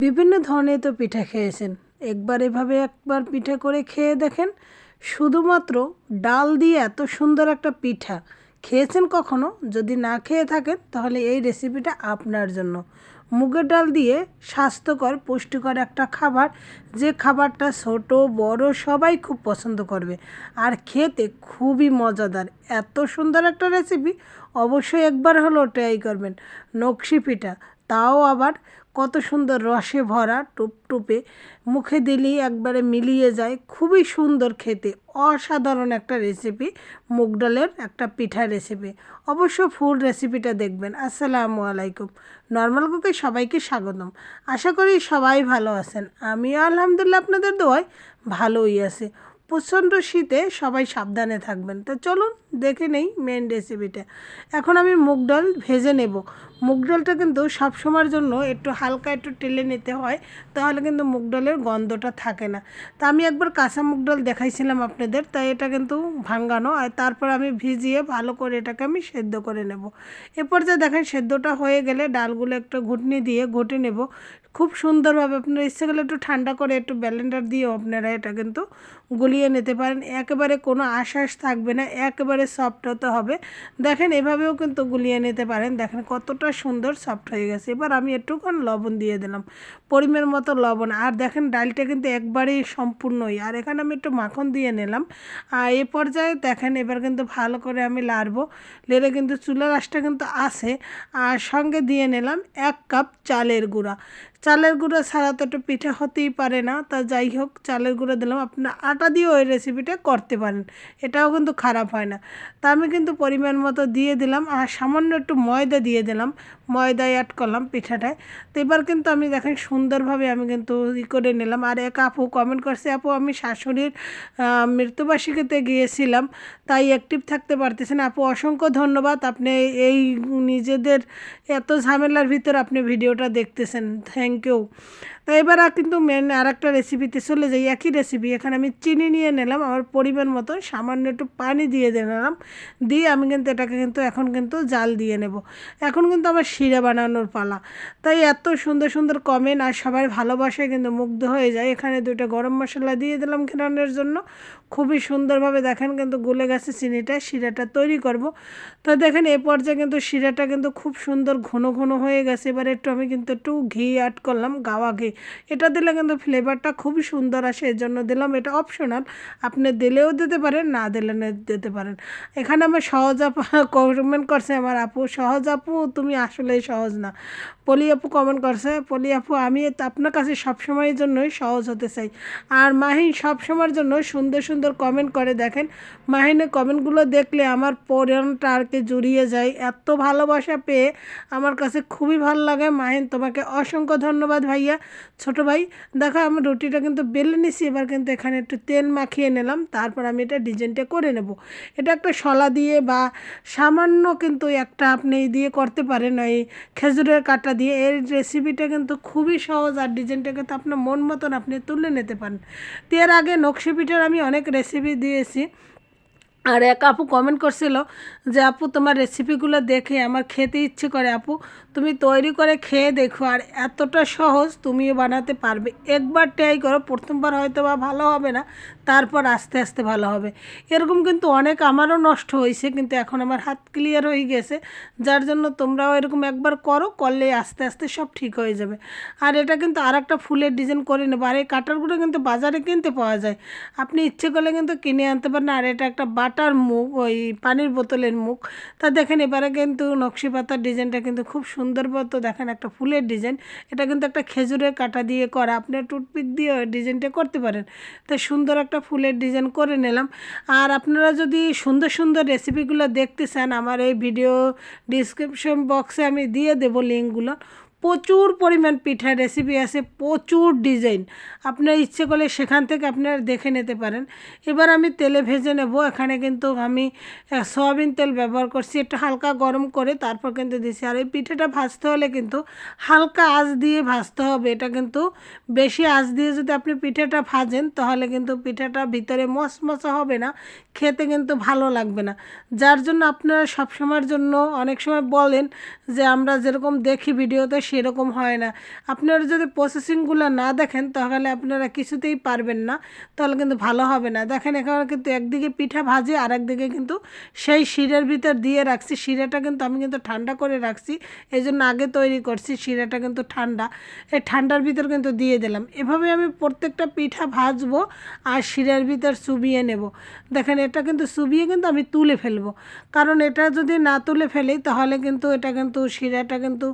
বিভিন্ন ধরনের তো পিঠা খেয়েছেন। একবার এভাবে একবার পিঠা করে খেয়ে দেখেন, শুধুমাত্র ডাল দিয়ে এত সুন্দর একটা পিঠা খেয়েছেন কখনো? যদি না খেয়ে থাকেন, তাহলে এই রেসিপিটা আপনার জন্য। মুগের ডাল দিয়ে স্বাস্থ্যকর, পুষ্টিকর একটা খাবার, যে খাবারটা ছোট, বড় সবাই খুব পছন্দ করবে। আর খেতে খুবই মজাদার। এত সুন্দর একটা রেসিপি অবশ্যই একবার হলো ট্রাই করবেন। নকশি পিঠা তাও আবার কত সুন্দর রসে ভরা টুপটুপে মুখে দিলেই একবারে মিলিয়ে যায়। খুবই সুন্দর খেতে। অসাধারণ একটা রেসিপি মুগ ডালের একটা পিঠা রেসিপি অবশ্য ফুল রেসিপিটা দেখবেন। আসসালামু আলাইকুম। নর্মাল কুকে সবাইকে স্বাগতম। আশা করি সবাই ভালো আছেন। আমিও আলহামদুলিল্লাহ আপনাদের দোয়ায় ভালোই আছে। প্রচণ্ড শীতে সবাই সাবধানে থাকবেন। তো চলুন, দেখে নেই মেন রেসিপিটা এখন আমি মুগ ডাল ভেজে নেব। মুগ ডালটা কিন্তু সবসময়ের জন্য একটু হালকা একটু টেলে নিতে হয়, তাহলে কিন্তু মুগ ডালের গন্ধটা থাকে না। তা আমি একবার কাঁচা মুগ ডাল দেখাইছিলাম আপনাদের তাই এটা কিন্তু ভাঙ্গানো, আর তারপর আমি ভিজিয়ে ভালো করে এটাকে আমি সেদ্ধ করে নেব। এরপর যে দেখেন সেদ্ধটা হয়ে গেলে ডালগুলো একটু ঘুটনি দিয়ে ঘুটে নেব। খুব সুন্দরভাবে আপনার ইচ্ছে করলে একটু ঠান্ডা করে একটু ব্যালেন্ডার দিয়েও আপনারা এটা কিন্তু গুলিয়ে নিতে পারেন। একেবারে কোনো আশ্বাস থাকবে না, একেবারে সফট হতে হবে। দেখেন এভাবেও কিন্তু গুলিয়ে নিতে পারেন। দেখেন কতটা সুন্দর সফট হয়ে গেছে। এবার আমি একটুক্ষণ লবণ দিয়ে দিলাম পরিমাণ মতো লবণ। আর দেখেন ডালটা কিন্তু একবারেই সম্পূর্ণই। আর এখানে আমি একটু মাখন দিয়ে নিলাম। আর এ পর্যায়ে দেখেন এবার কিন্তু ভালো করে আমি লাড়বো। লেড়ে কিন্তু চুলার আঁশটা কিন্তু আছে। আর সঙ্গে দিয়ে নিলাম এক কাপ চালের গুঁড়া। চালের গুঁড়ো ছাড়া তো একটু পিঠা হতেই পারে না। তা যাই হোক, চালের গুঁড়ো দিলাম। আপনার আটা দিয়েও ওই রেসিপিটা করতে পারেন। এটাও কিন্তু খারাপ হয় না। তা আমি কিন্তু পরিমাণ মতো দিয়ে দিলাম আর সামান্য একটু ময়দা দিয়ে দিলাম। ময়দা অ্যাড করলাম পিঠাটায়। তো এবার কিন্তু আমি দেখেন সুন্দরভাবে আমি কিন্তু ই করে নিলাম। আর এক আপু কমেন্ট করছে, আপু, আমি শাশুড়ির মৃত্যুবার্ষিকীতে গিয়েছিলাম, তাই অ্যাক্টিভ থাকতে পারতেছেন আপু, অসংখ্য ধন্যবাদ। আপনি এই নিজেদের এত ঝামেলার ভিতর আপনি ভিডিওটা দেখতেছেন। থ্যাংক ইউ তো এবার কিন্তু মেন আর একটা রেসিপিতে চলে যাই। একই রেসিপি এখানে আমি চিনি নিয়ে নিলাম, আমার পরিমাণ মতো, সামান্য একটু পানি দিয়ে দিয়ে নিলাম। দিয়ে আমি কিন্তু এটাকে কিন্তু এখন কিন্তু জাল দিয়ে নেব। এখন কিন্তু আমার শিরা বানানোর পালা। তাই এত সুন্দর সুন্দর কমেন্ট আর সবার ভালোবাসায় কিন্তু মুগ্ধ হয়ে যায়। এখানে দুটো গরম মশলা দিয়ে দিলাম খেলানোর জন্য। খুবই সুন্দরভাবে দেখেন কিন্তু গুলে গেছে চিনিটা, শিরাটা তৈরি করব। তো দেখেন এ পর্যায়ে কিন্তু শিরাটা কিন্তু খুব সুন্দর ঘন ঘন হয়ে গেছে। এবার একটু আমি কিন্তু একটু ঘি অ্যাড করলাম, গাওয়া ঘি। এটা দিলে কিন্তু ফ্লেভারটা খুবই সুন্দর আসে এর জন্য দিলাম। এটা অপশনাল আপনি দিলেও দিতে পারেন, না দিলে দিতে পারেন। এখানে আমার সহজ আপু কমেন্ট করছে আমার আপু, সহজ আপু, তুমি আসলেই সহজ না। পলি আপু কমেন্ট করছে, পলি আপু, আমি আপনার কাছে সবসময়ের জন্যই সহজ হতে চাই। আর মাহিন সবসময়ের জন্য সুন্দর সুন্দর কমেন্ট করে, দেখেন। মাহিনের কমেন্টগুলো দেখলে আমার পরিণটা আর কি জুড়িয়ে যায়। এত ভালোবাসা পেয়ে আমার কাছে খুবই ভালো লাগে। মাহিন, তোমাকে অসংখ্য ধন্যবাদ ভাইয়া। ছোট ভাই, দেখো আমি রুটিটা কিন্তু বেলে নিছি, এবার কিন্তু এখানে একটু তেল মাখিয়ে নিলাম, তারপর আমি এটা ডিজাইনটা করে নেব। এটা একটা শলা দিয়ে বা সামান্য কিন্তু একটা আপনি দিয়ে করতে পারেন, ওই খেজুরের কাটা দিয়ে। এই রেসিপিটা কিন্তু খুবই সহজ, আর ডিজাইনটা কিন্তু আপনার মন মতন আপনি তুলে নিতে পারেন। তো এর আগে নকশি পিঠার আমি অনেক রেসিপি দিয়েছি। আর এক আপু কমেন্ট করছিল যে, আপু, তোমার রেসিপিগুলো দেখে আমার খেতে ইচ্ছে করে, আপু। তুমি তৈরি করে খেয়ে দেখো, আর এতটা সহজ তুমিও বানাতে পারবে। একবার ট্রাই করো, প্রথমবার হয়তো বা ভালো হবে না, তারপর আস্তে আস্তে ভালো হবে। এরকম কিন্তু অনেক আমারও নষ্ট হয়েছে, কিন্তু এখন আমার হাত ক্লিয়ার হয়ে গেছে। যার জন্য তোমরাও এরকম একবার করো, করলে আস্তে আস্তে সব ঠিক হয়ে যাবে। আর এটা কিন্তু আর একটা ফুলের ডিজাইন করে নেব। আর এই কাটারগুলো কিন্তু বাজারে কিনতে পাওয়া যায়। আপনি ইচ্ছে করলে কিন্তু কিনে আনতে পারেন। আর এটা একটা বাটার মুখ ওই পানির বোতলের মুখ তা দেখেন, এবারে কিন্তু নকশি পাতার ডিজাইনটা কিন্তু খুব সুন্দর মতো দেখেন, একটা ফুলের ডিজাইন। এটা কিন্তু একটা খেজুরের কাটা দিয়ে করা। আপনি টুথপিক দিয়ে ডিজাইনটা করতে পারেন। তো সুন্দর একটা ফুলের ডিজাইন করে নিলাম। আর আপনারা যদি সুন্দর সুন্দর রেসিপিগুলো দেখতে চান, আমার এই ভিডিও ডিসক্রিপশন বক্সে আমি দিয়ে দেবো লিঙ্কগুলো প্রচুর পরিমাণ পিঠার রেসিপি আছে, প্রচুর ডিজাইন আপনার ইচ্ছে করলে সেখান থেকে আপনারা দেখে নিতে পারেন। এবার আমি তেলে ভেজে নেব। এখানে কিন্তু আমি সয়াবিন তেল ব্যবহার করছি। একটু হালকা গরম করে তারপর কিন্তু দিছি আর এই পিঠাটা ভাজতে হলে কিন্তু হালকা আঁচ দিয়ে ভাজতে হবে। এটা কিন্তু বেশি আঁচ দিয়ে যদি আপনি পিঠাটা ভাজেন, তাহলে কিন্তু পিঠাটা ভিতরে মশমশা হবে না। খেতে কিন্তু ভালো লাগবে না। যার জন্য আপনারা সবসময়ের জন্য অনেক সময় বলেন যে আমরা যেরকম দেখি ভিডিওতে সেরকম হয় না। আপনারা যদি প্রসেসিংগুলো না দেখেন তাহলে আপনারা কিছুতেই পারবেন না, তাহলে কিন্তু ভালো হবে না। দেখেন এখানে কিন্তু একদিকে পিঠা ভাজি আর একদিকে কিন্তু সেই শিরের ভিতর দিয়ে রাখছি। শিরাটা কিন্তু আমি কিন্তু ঠান্ডা করে রাখছি এই জন্য আগে তৈরি করছি, শিরাটা কিন্তু ঠান্ডা। এই ঠান্ডার ভিতর কিন্তু দিয়ে দিলাম। এভাবে আমি প্রত্যেকটা পিঠা ভাজবো আর শিরার ভিতর চুবিয়ে নেব। দেখেন এটা কিন্তু চুবিয়ে কিন্তু আমি তুলে ফেলব। কারণ এটা যদি না তুলে ফেলি, তাহলে কিন্তু এটা কিন্তু শিরাটা কিন্তু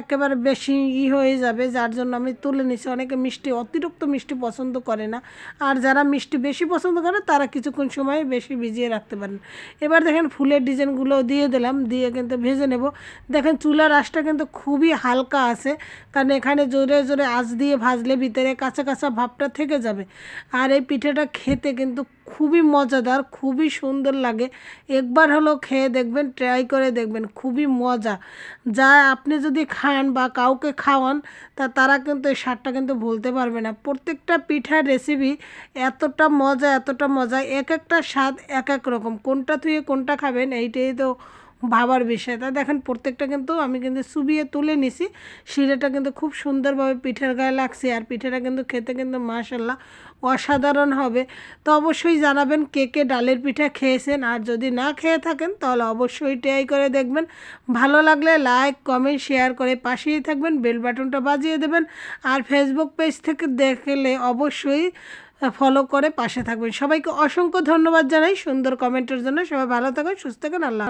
একেবারে বেশি ই হয়ে যাবে, যার জন্য আমি তুলে নিছি। অনেকে মিষ্টি, অতিরিক্ত মিষ্টি পছন্দ করে না। আর যারা মিষ্টি বেশি পছন্দ করে, তারা কিছুক্ষণ সময় বেশি ভিজিয়ে রাখতে পারেন। এবার দেখেন ফুলের ডিজাইনগুলো দিয়ে দিলাম, দিয়ে কিন্তু ভেজে নেব। দেখেন চুলার আঁচটা কিন্তু খুবই হালকা আছে, কারণ এখানে জোরে জোরে আঁচ দিয়ে ভাজলে ভিতরে কাঁচা কাঁচা ভাবটা থেকে যাবে। আর এই পিঠেটা খেতে কিন্তু খুবই মজাদার খুবই সুন্দর লাগে। একবার হলো খেয়ে দেখবেন ট্রাই করে দেখবেন, খুবই মজা। যা আপনি যদি খান বা কাউকে খাওয়ান, তা তারা কিন্তু এই স্বাদটা কিন্তু ভুলতে পারবে না। প্রত্যেকটা পিঠার রেসিপি এতটা মজা এতটা মজা এক একটা স্বাদ এক এক রকম। কোনটা থুয়ে কোনটা খাবেন, এইটাই তো ভাবার বিষয়। তা দেখেন, প্রত্যেকটা কিন্তু আমি কিন্তু চুবিয়ে তুলে নিছি। শিরাটা কিন্তু খুব সুন্দরভাবে পিঠের গায়ে লাগছে আর পিঠেটা কিন্তু খেতে কিন্তু মাশাল্লাহ অসাধারণ হবে। তো অবশ্যই জানাবেন কে কে ডালের পিঠা খেয়েছেন আর যদি না খেয়ে থাকেন, তাহলে অবশ্যই ট্রাই করে দেখবেন। ভালো লাগলে লাইক, কমেন্ট, শেয়ার করে পাশেই থাকবেন, বেল বাটনটা বাজিয়ে দেবেন। আর ফেসবুক পেজ থেকে দেখলে অবশ্যই ফলো করে পাশে থাকবেন। সবাইকে অসংখ্য ধন্যবাদ জানাই। সুন্দর কমেন্টের জন্য সবাই ভালো থাকুন সুস্থ থাকুন আল্লাহ